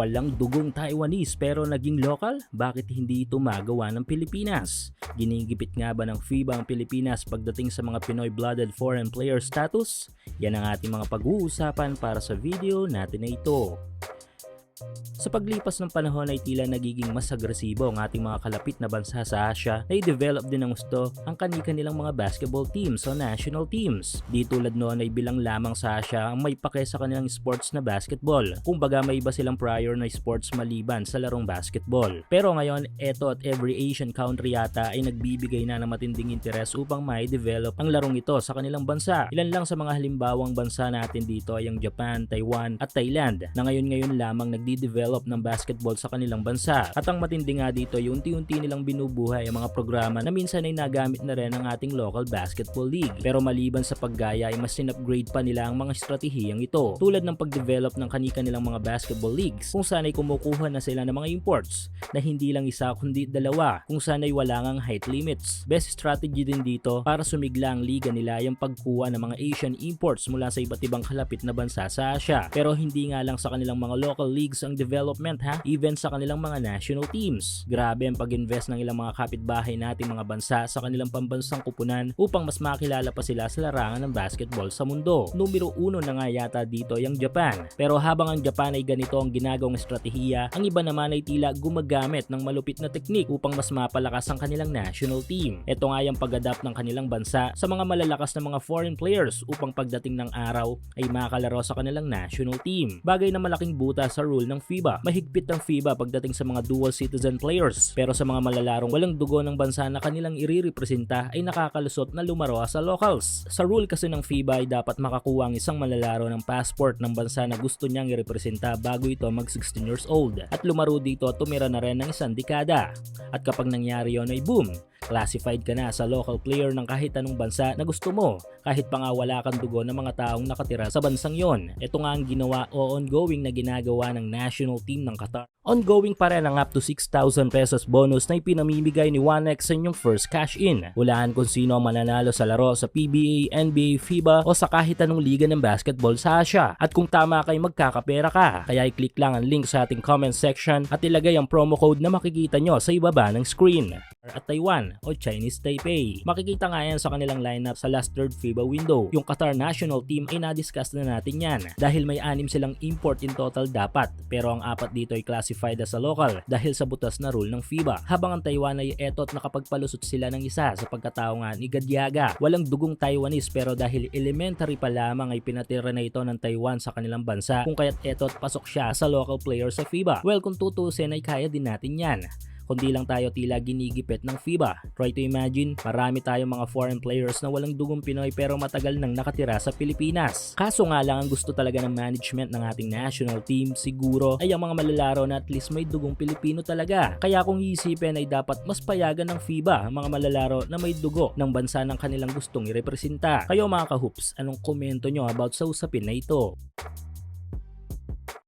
Walang dugong Taiwanese pero naging local? Bakit hindi ito magawa ng Pilipinas? Ginigipit nga ba ng FIBA ang Pilipinas pagdating sa mga Pinoy-blooded foreign player status? Yan ang ating mga pag-uusapan para sa video natin na ito. Sa paglipas ng panahon ay tila nagiging mas agresibo ang ating mga kalapit na bansa sa Asia na i-develop din ng gusto ang kani-kanilang mga basketball teams o national teams. Di tulad noon ay bilang lamang sa Asia ang may pake sa kanilang sports na basketball. Kumbaga may iba silang prior na sports maliban sa larong basketball. Pero ngayon, eto at every Asian country yata ay nagbibigay na ng matinding interes upang may develop ang larong ito sa kanilang bansa. Ilan lang sa mga halimbawang bansa natin dito ay ang Japan, Taiwan at Thailand na ngayon-ngayon lamang nagdi-develop ng basketball sa kanilang bansa. At ang matindi nga dito unti-unti nilang binubuhay ang mga programa na minsan ay nagamit na rin ng ating local basketball league. Pero maliban sa paggaya ay mas sinupgrade pa nila ang mga estratehiyang ito. Tulad ng pag-develop ng kanika nilang mga basketball leagues kung saan ay kumukuha na sila ng mga imports na hindi lang isa kundi dalawa kung saan ay wala ngang height limits. Best strategy din dito para sumigla ang liga nila ay ang pagkuha ng mga Asian imports mula sa iba't ibang kalapit na bansa sa Asia. Pero hindi nga lang sa kanilang mga local leagues ang development ha, even sa kanilang mga national teams. Grabe ang pag-invest ng ilang mga kapitbahay nating mga bansa sa kanilang pambansang kupunan upang mas makilala pa sila sa larangan ng basketball sa mundo. Numero uno na nga yata dito yung Japan. Pero habang ang Japan ay ganito ang ginagawang estratehiya, ang iba naman ay tila gumagamit ng malupit na teknik upang mas mapalakas ang kanilang national team. Ito nga yung pag-adapt ng kanilang bansa sa mga malalakas na mga foreign players upang pagdating ng araw ay makakalaro sa kanilang national team. Bagay na malaking buta sa rule ng FIBA. Mahigpit ang FIBA pagdating sa mga dual citizen players. Pero sa mga malalarong walang dugo ng bansa na kanilang irirepresenta ay nakakalusot na lumaro sa locals. Sa rule kasi ng FIBA ay dapat makakuha ang isang malalaro ng passport ng bansa na gusto niyang irepresenta bago ito mag 16 years old. At lumaro dito at tumira na rin ng isang dekada. At kapag nangyari yon ay boom, classified ka na sa local player ng kahit anong bansa na gusto mo kahit pa nga wala kang dugo ng mga taong nakatira sa bansang yon. Ito nga ang ginawa o ongoing na ginagawa ng national team ng Qatar. Ongoing pa rin ang up to 6,000 pesos bonus na ipinamimigay ni 1x sa inyong first cash in. Hulaan kung sino ang mananalo sa laro sa PBA, NBA, FIBA o sa kahit anong liga ng basketball sa Asia. At kung tama kay magkakapera ka, kaya i-click lang ang link sa ating comment section at ilagay ang promo code na makikita nyo sa ibaba ng screen. At Taiwan o Chinese Taipei. Makikita nga yan sa kanilang lineup sa last third FIBA window. Yung Qatar national team ay na-discuss na natin yan dahil may anim silang import in total dapat pero ang apat dito ay classified as a local dahil sa butas na rule ng FIBA. Habang ang Taiwan ay etot nakapagpalusot sila ng isa sa pagkatao nga ni Gadyaga. Walang dugong Taiwanese pero dahil elementary pa lamang ay pinatira na ito ng Taiwan sa kanilang bansa kung kaya't etot pasok siya sa local player sa FIBA. Well kung tutusin ay kaya din natin yan kundi lang tayo tila ginigipit ng FIBA. Try to imagine, marami tayong mga foreign players na walang dugong Pinoy pero matagal nang nakatira sa Pilipinas. Kaso nga lang ang gusto talaga ng management ng ating national team siguro ay ang mga malalaro na at least may dugong Pilipino talaga. Kaya kung iisipin ay dapat mas payagan ng FIBA ang mga malalaro na may dugo ng bansa ng kanilang gustong irepresenta. Kayo mga ka-hoops, anong komento nyo about sa usapin na ito?